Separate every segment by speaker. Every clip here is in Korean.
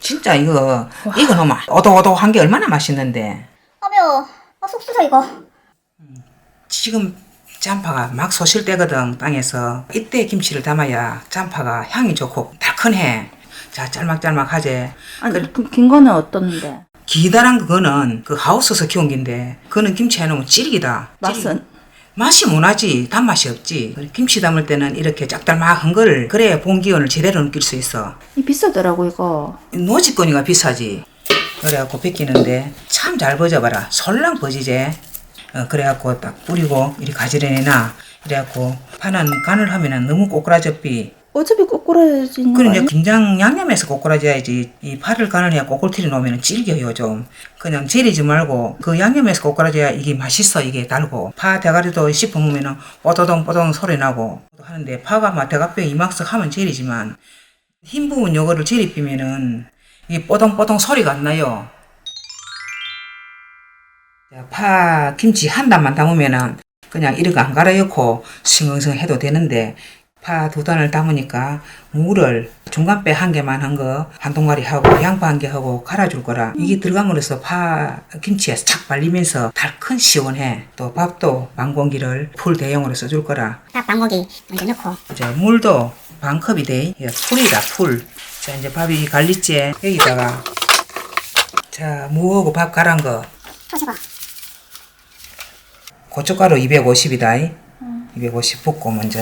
Speaker 1: 진짜 이거 이거 너무 오독오독한 게 얼마나 맛있는데
Speaker 2: 아 매워. 아 속쓰려 이거.
Speaker 1: 지금 짬파가 막 소실 때거든 땅에서 이때 김치를 담아야 짬파가 향이 좋고 달큰해 자 짤막짤막하지
Speaker 3: 아니 그럼 긴 거는 어떻는데?
Speaker 1: 기다란 그거는 그 하우스에서 키운 긴데 그거는 김치 해놓으면 찌리기다
Speaker 3: 맛은?
Speaker 1: 맛이 못나지 단맛이 없지 김치 담을 때는 이렇게 짭짤막한 걸 그래야 본 기운을 제대로 느낄 수 있어
Speaker 3: 이 비싸더라고 이거.
Speaker 1: 노지거니가 비싸지. 그래갖고 벗기는데 참 잘 버져봐라. 솔랑 버지제. 어, 그래갖고 딱 뿌리고 이리 가지런해놔. 그래갖고 파는 간을 하면은 너무 꼬꾸라졌비.
Speaker 3: 어차피 꼬꾸라지는 아니야?
Speaker 1: 김장 양념해서 꼬꾸라져야지. 이 파를 간을 해야 꼬꿀티를 놓으면 질겨요 좀. 그냥 재리지 말고 그 양념해서 꼬꾸라져야 이게 맛있어 이게 달고. 파 대가리도 씹어먹으면은 뽀도동 뽀도동 소리 나고 하는데 파가 막 대가뼈 이막석 하면 재리지만 흰 부분 요거를 재리피면은 이 뽀동뽀동 소리가 안 나요. 자, 파 김치 한 단만 담으면은 그냥 이렇게 안 갈아넣고 싱숭생 해도 되는데 파 두 단을 담으니까 무를 중간배 한 개만 한 거 한 동아리 하고 양파 한 개 하고 갈아줄 거라 이게 들어감으로써 파 김치에 착 발리면서 달큰 시원해 또 밥도 반 공기를 풀 대용으로 써줄 거라
Speaker 2: 딱 방고기 먼저 넣고.
Speaker 1: 이제 물도 반 컵이 돼. 이게 풀이다, 풀. 자, 이제 밥이 갈리지. 여기다가. 자, 무하고 밥 갈은 거. 고춧가루 250이다. 250 붓고 먼저.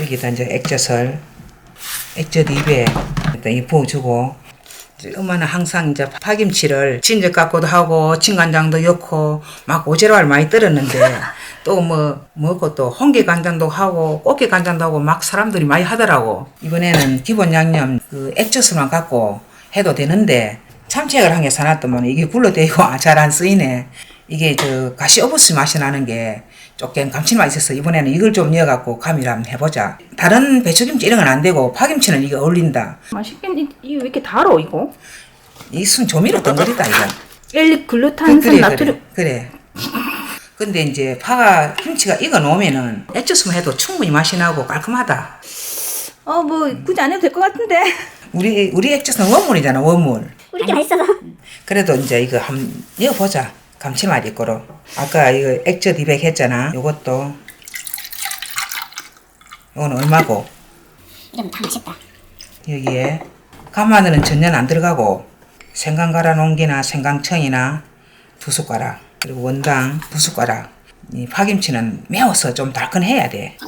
Speaker 1: 여기다 이제 액젓을. 액젓 200. 일단 이 부어주고. 엄마는 항상 이제 파김치를 진저 깎고도 하고 진간장도 넣고 막 오지랖을 많이 떨었는데 또뭐 뭐고 또 홍게 간장도 하고 꽃게 간장도 하고 막 사람들이 많이 하더라고 이번에는 기본 양념 그 액젓만 갖고 해도 되는데 참치액을 한 개 사놨더만 이게 굴러대고 잘 안 쓰이네 이게 저 가시오버스 맛이 나는 게 조금 감칠맛 있어서 이번에는 이걸 좀 넣어갖고 감이를 한번 해보자 다른 배추김치 이런 건 안 되고 파김치는 이게 어울린다
Speaker 3: 맛있겠 이게 왜 이렇게 달어 이거?
Speaker 1: 이순 조미료 덩어리다 이거.
Speaker 3: 엘리 글루탄산 나트륨
Speaker 1: 그래. 근데 이제 파가 김치가 익어 놓으면은 액젓만 해도 충분히 맛이 나고 깔끔하다.
Speaker 3: 어 뭐 굳이 안 해도 될 것 같은데
Speaker 1: 우리 우리 액젓은 원물이잖아 원물.
Speaker 2: 우리 게 맛있어서.
Speaker 1: 그래도 이제 이거 한번 넣어보자. 감칠맛 있고로. 아까 이거 액젓 200 했잖아. 요것도 이건 얼마고?
Speaker 2: 이러면 다 맛있다.
Speaker 1: 여기에 간마늘은 전혀 안 들어가고 생강 갈아 놓은 게나 생강청이나 두 숟가락 그리고 원당 두 숟가락 이 파김치는 매워서 좀 달큰해야 돼.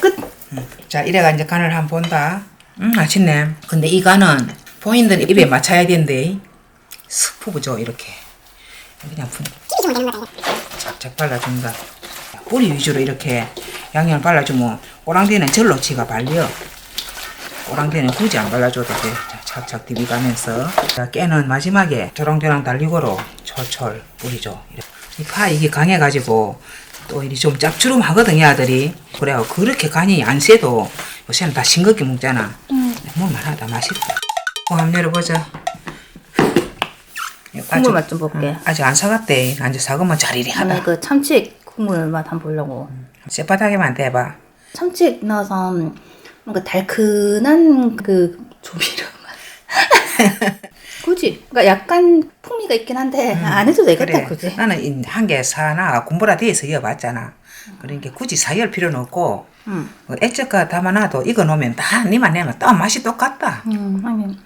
Speaker 3: 끝
Speaker 1: 응. 자 이래가 이제 간을 한번 본다. 음 맛있네. 근데 이 간은 포인트는 입에 맞춰야 된대. 슥 푸고줘 이렇게.
Speaker 2: 되는 거다.
Speaker 1: 착착 발라준다. 뿌리 위주로 이렇게 양념을 발라주면 꼬랑대는 절로 지가 발려. 꼬랑대는 굳이 안 발라줘도 돼. 자, 착착 디비가면서 자, 깨는 마지막에 조랑조랑 달리고로 철철 뿌리죠. 이 파 이게 강해가지고 또 이리 좀 짭주름하거든요 아들이. 그래요 그렇게 간이 안 세도 요새는 다 싱겁게 먹잖아. 먹을만하다 맛있다. 뭐 한번 열어보자.
Speaker 3: 국물 맛 좀 볼게
Speaker 1: 응, 아직 안 사갔대. 이제 사가면 자리리 하다.
Speaker 3: 아니 그 참치 국물 맛 한번 보려고
Speaker 1: 쇠바닥에만 대봐.
Speaker 3: 참치 넣어서 뭔가 달큰한 그 조미료 맛 굳이 그러니까 약간 풍미가 있긴 한데 안 해도 되겠다
Speaker 1: 그래.
Speaker 3: 굳이
Speaker 1: 나는 한 개 사나 군보라 돼서 이어봤잖아. 그러니까 굳이 사열 필요는 없고
Speaker 3: 음.
Speaker 1: 뭐 액젓가 담아놔도 이거 놓으면 다 니만 내면 또 맛이 똑같다.
Speaker 3: 음, 아니